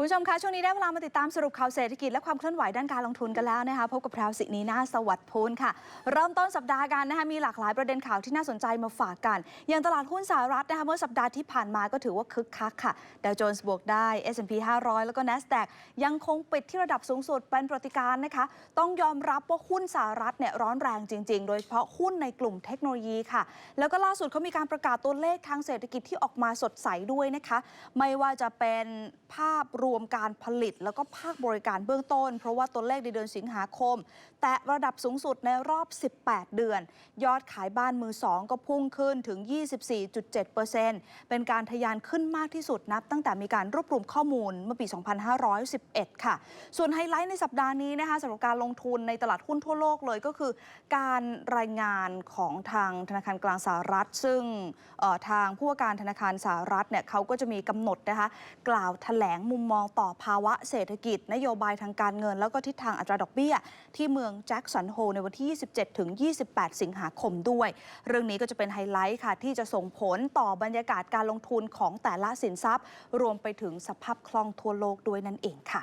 คุณผู้ชมคะช่วงนี้ได้เวลามาติดตามสรุปข่าวเศรษฐกิจและความเคลื่อนไหวด้านการลงทุนกันแล้วนะคะพบกับแพรวสินีนาสวัสดิ์พูนค่ะ เริ่มต้นสัปดาห์กันนะคะมีหลากหลายประเด็นข่าวที่น่าสนใจมาฝากกัน อย่างตลาดหุ้นสหรัฐนะคะเมื่อสัปดาห์ที่ผ่านมาก็ถือว่าคึกคักค่ะดาวโจนส์บวกได้ S&P 500 แล้วก็ NASDAQ ยังคงปิดที่ระดับสูงสุดเป็นประติการนะคะต้องยอมรับว่าหุ้นสหรัฐเนี่ยร้อนแรงจริง ๆ โดยเฉพาะหุ้นในกลุ่มเทคโนโลยีค่ะ แล้วก็ล่าสุดเขามีการประกาศตัวเลขทางเศรษฐกิจที่ออกมาสดใสด้วยนะคะ ไม่ว่าจะเป็นภาพรวมการผลิตแล้วก็ภาคบริการเบื้องต้น เพราะว่าตัวเลขในเดือนสิงหาคม แต่ระดับสูงสุดในรอบ 18 เดือน ยอดขายบ้านมือสองก็พุ่งขึ้นถึง 24.7%เป็นการทะยานขึ้นมากที่สุดนับ ตั้งแต่มีการรวบรวมข้อมูลเมื่อปี 2511 ค่ะ ส่วนไฮไลท์ในสัปดาห์นี้นะคะสำหรับการลงทุนในตลาดหุ้นทั่วโลกเลยก็คือ การรายงานของทางธนาคารกลางสหรัฐ ซึ่งทางผู้ว่าการธนาคารสหรัฐเนี่ยเขาก็จะมีกำหนดนะคะกล่าวแถลงมุมมองต่อภาวะเศรษฐกิจ นโยบายทางการเงิน แล้วก็ทิศทางอัตราดอกเบี้ย ที่เมืองแจ็คสันโฮในวันที่ 27 ถึง 28 สิงหาคมด้วย เรื่องนี้ก็จะเป็นไฮไลท์ค่ะ ที่จะส่งผลต่อบรรยากาศการลงทุนของแต่ละสินทรัพย์ รวมไปถึงสภาพคล่องทั่วโลกด้วยนั่นเองค่ะ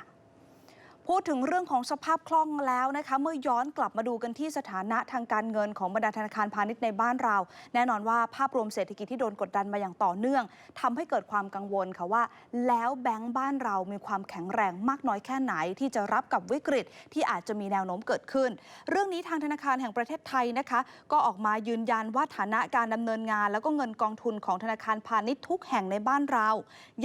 พูดถึงเรื่องของสภาพคล่องแล้วนะคะ เมื่อย้อนกลับมาดูกันที่สถานะทางการเงินของบรรดาธนาคารพาณิชย์ในบ้านเรา แน่นอนว่าภาพรวมเศรษฐกิจที่โดนกดดันมาอย่างต่อเนื่องทำให้เกิดความกังวลค่ะว่า แล้วแบงก์บ้านเรามีความแข็งแรงมากน้อยแค่ไหน ที่จะรับกับวิกฤตที่อาจจะมีแนวโน้มเกิดขึ้น เรื่องนี้ทางธนาคารแห่งประเทศไทยนะคะ ก็ออกมายืนยันว่าฐานะการดำเนินงาน แล้วก็เงินกองทุนของธนาคารพาณิชย์ทุกแห่งในบ้านเรา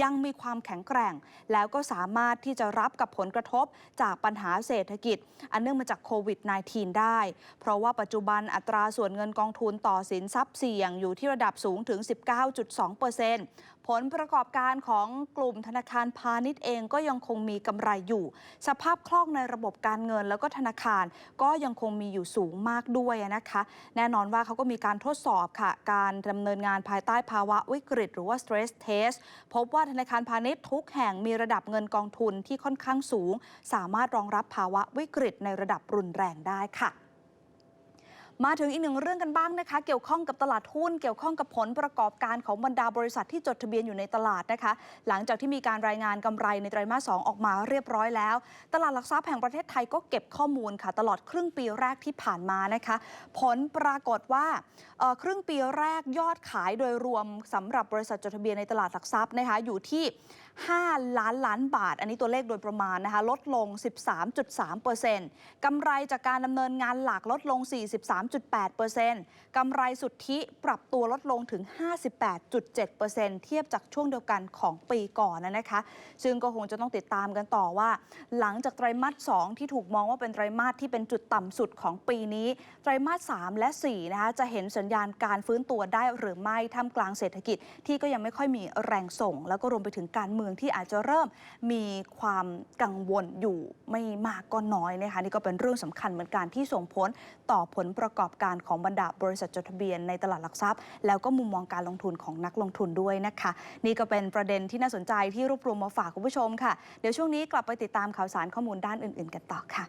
ยังมีความแข็งแกร่ง แล้วก็สามารถที่จะรับกับผลกระทบจากปัญหาเศรษฐกิจ อันเนื่องมาจากโควิด -19 ได้ เพราะว่าปัจจุบันอัตราส่วนเงินกองทุนต่อสินทรัพย์เสี่ยงอยู่ที่ระดับสูงถึง 19.2%ผลประกอบการของกลุ่มธนาคารพาณิชย์เองก็ยังคงมีกำไรอยู่ สภาพคล่องในระบบการเงินแล้วก็ธนาคารก็ยังคงมีอยู่สูงมากด้วยนะคะ แน่นอนว่าเขาก็มีการทดสอบค่ะ การดำเนินงานภายใต้ภาวะวิกฤต หรือว่า stress test พบว่าธนาคารพาณิชย์ทุกแห่งมีระดับเงินกองทุนที่ค่อนข้างสูง สาามารถรองรับภาวะวิกฤตในระดับรุนแรงได้ค่ะ มาถึงอีกหนึ่งเรื่องกันบ้างนะคะ เกี่ยวข้องกับตลาดหุ้น เกี่ยวข้องกับผลประกอบการของบรรดาบริษัทที่จดทะเบียนอยู่ในตลาดนะคะ หลังจากที่มีการรายงานกำไรในไตรมาสสองออกมาเรียบร้อยแล้ว ตลาดหลักทรัพย์แห่งประเทศไทยก็เก็บข้อมูลค่ะ ตลอดครึ่งปีแรกที่ผ่านมานะคะ ผลปรากฏว่าครึ่งปีแรกยอดขายโดยรวมสำหรับบริษัทจดทะเบียนในตลาดหลักทรัพย์นะคะอยู่ที่ 5 ล้านล้านบาท อันนี้ตัวเลขโดยประมาณนะคะลดลง 13.3%กำไรจากการดำเนินงานหลักลดลง3.8%กำไรสุทธิปรับตัวลดลงถึง 58.7%เทียบจากช่วงเดียวกันของปีก่อนนะนะคะ ซึ่งก็คงจะต้องติดตามกันต่อว่า หลังจากไตรมาส 2 ที่ถูกมองว่าเป็นไตรมาสที่เป็นจุดต่ำสุดของปีนี้ ไตรมาส 3 และ 4 นะคะจะเห็นสัญญาณการฟื้นตัวได้หรือไม่ท่ามกลางเศรษฐกิจที่ก็ยังไม่ค่อยมีแรงส่ง แล้วก็รวมไปถึงการเมืองที่อาจจะเริ่มมีความกังวลอยู่ไม่มากก็น้อยนะคะนี่ก็เป็นเรื่องสำคัญเหมือนกันที่ส่งผลต่อผลประประกอบการของบรรดาบริษัทจดทะเบียนในตลาดหลักทรัพย์ แล้วก็มุมมองการลงทุนของนักลงทุนด้วยนะคะ นี่ก็เป็นประเด็นที่น่าสนใจที่รวบรวมมาฝากคุณผู้ชมค่ะ เดี๋ยวช่วงนี้กลับไปติดตามข่าวสารข้อมูลด้านอื่น ๆ กันต่อค่ะ